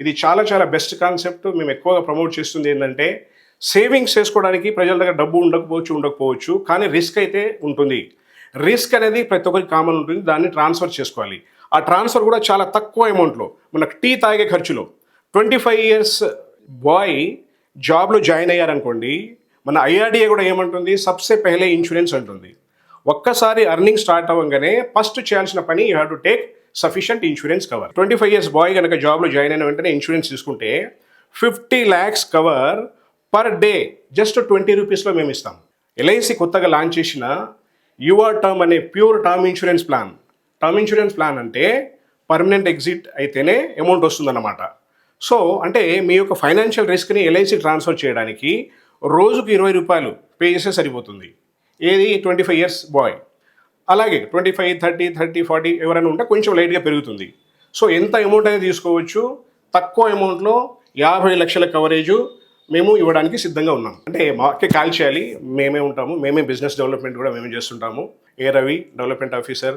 ఇది చాలా చాలా బెస్ట్ కాన్సెప్ట్ మేము ఎక్కువగా ప్రమోట్ చేస్తుంది ఏంటంటే సేవింగ్స్ చేసుకోవడానికి ప్రజల దగ్గర డబ్బు ఉండకపోవచ్చు ఉండకపోవచ్చు కానీ రిస్క్ అయితే ఉంటుంది. రిస్క్ అనేది ప్రతి ఒక్కరికి కామన్ ఉంటుంది. దాన్ని ట్రాన్స్ఫర్ చేసుకోవాలి. ఆ ట్రాన్స్ఫర్ కూడా చాలా తక్కువ అమౌంట్లో మనకు టీ తాగే ఖర్చులో. ట్వంటీ ఫైవ్ ఇయర్స్ బాయ్ జాబ్లో జాయిన్ అయ్యారనుకోండి మన ఐఆర్డీఏ కూడా ఏమంటుంది? సబ్సే పెహలే ఇన్సూరెన్స్ అంటుంది. ఒక్కసారి అర్నింగ్ స్టార్ట్ అవ్వగానే ఫస్ట్ చేయాల్సిన పని you have to take sufficient insurance cover twenty five years boy కనుక జాబ్లో జాయిన్ అయిన వెంటనే ఇన్సూరెన్స్ తీసుకుంటే fifty lakhs cover per day just twenty రూపీస్లో మేము ఇస్తాం. ఎల్ఐసి కొత్తగా లాంచ్ చేసిన యువర్ టర్మ్ అనే pure term insurance plan term insurance plan అంటే పర్మనెంట్ ఎగ్జిట్ అయితేనే అమౌంట్ వస్తుందన్నమాట. సో అంటే మీ యొక్క ఫైనాన్షియల్ రిస్క్ని ఎల్ఐసి ట్రాన్స్ఫర్ చేయడానికి రోజుకు ఇరవై రూపాయలు పే చేస్తే సరిపోతుంది. ఏది? ట్వంటీ ఫైవ్ ఇయర్స్ బాయ్ అలాగే twenty five thirty thirty forty ఎవరైనా ఉంటే కొంచెం లైట్గా పెరుగుతుంది. సో ఎంత అమౌంట్ అనేది తీసుకోవచ్చు. తక్కువ అమౌంట్లో యాభై లక్షల కవరేజు మేము ఇవ్వడానికి సిద్ధంగా ఉన్నాం. అంటే మాకే కాల్ చేయాలి. మేమే ఉంటాము. మేమే బిజినెస్ డెవలప్మెంట్ కూడా మేమే చేస్తుంటాము. A Ravi development officer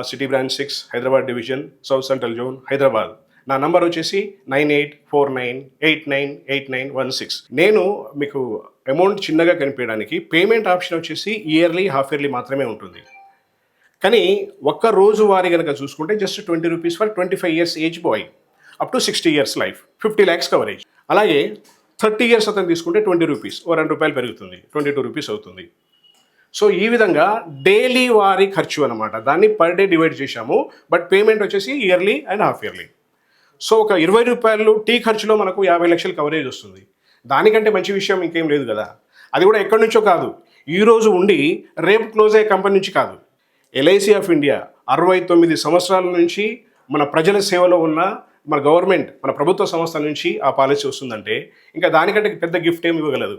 city branch six Hyderabad division south central zone Hyderabad నా నంబర్ వచ్చేసి nine eight four nine eight nine eight nine one six నేను మీకు అమౌంట్ చిన్నగా కనిపించడానికి పేమెంట్ ఆప్షన్ వచ్చేసి ఇయర్లీ హాఫ్ ఇయర్లీ మాత్రమే ఉంటుంది. కానీ ఒక్క రోజు వారి కనుక చూసుకుంటే just twenty rupees for twenty five years age boy up to sixty years life fifty lakhs coverage అలాగే థర్టీ ఇయర్స్ అతను తీసుకుంటే ట్వంటీ రూపీస్ ఓ రెండు రూపాయలు పెరుగుతుంది ట్వంటీ టూ రూపీస్ అవుతుంది. సో ఈ విధంగా డైలీ వారి ఖర్చు అనమాట దాన్ని పర్ డే డివైడ్ చేశాము బట్ పేమెంట్ వచ్చేసి yearly and half yearly so ఒక ఇరవై రూపాయలు టీ ఖర్చులో మనకు యాభై లక్షల కవరేజ్ వస్తుంది. దానికంటే మంచి విషయం ఇంకేం లేదు కదా. అది కూడా ఎక్కడి నుంచో కాదు. ఈ రోజు ఉండి రేపు క్లోజ్ అయ్యే కంపెనీ నుంచి కాదు. ఎల్ఐసి ఆఫ్ ఇండియా అరవై తొమ్మిది సంవత్సరాల నుంచి మన ప్రజల సేవలో ఉన్న మన గవర్నమెంట్ మన ప్రభుత్వ సంస్థల నుంచి ఆ పాలసీ వస్తుందంటే ఇంకా దానికంటే పెద్ద గిఫ్ట్ ఏమి ఇవ్వగలదు.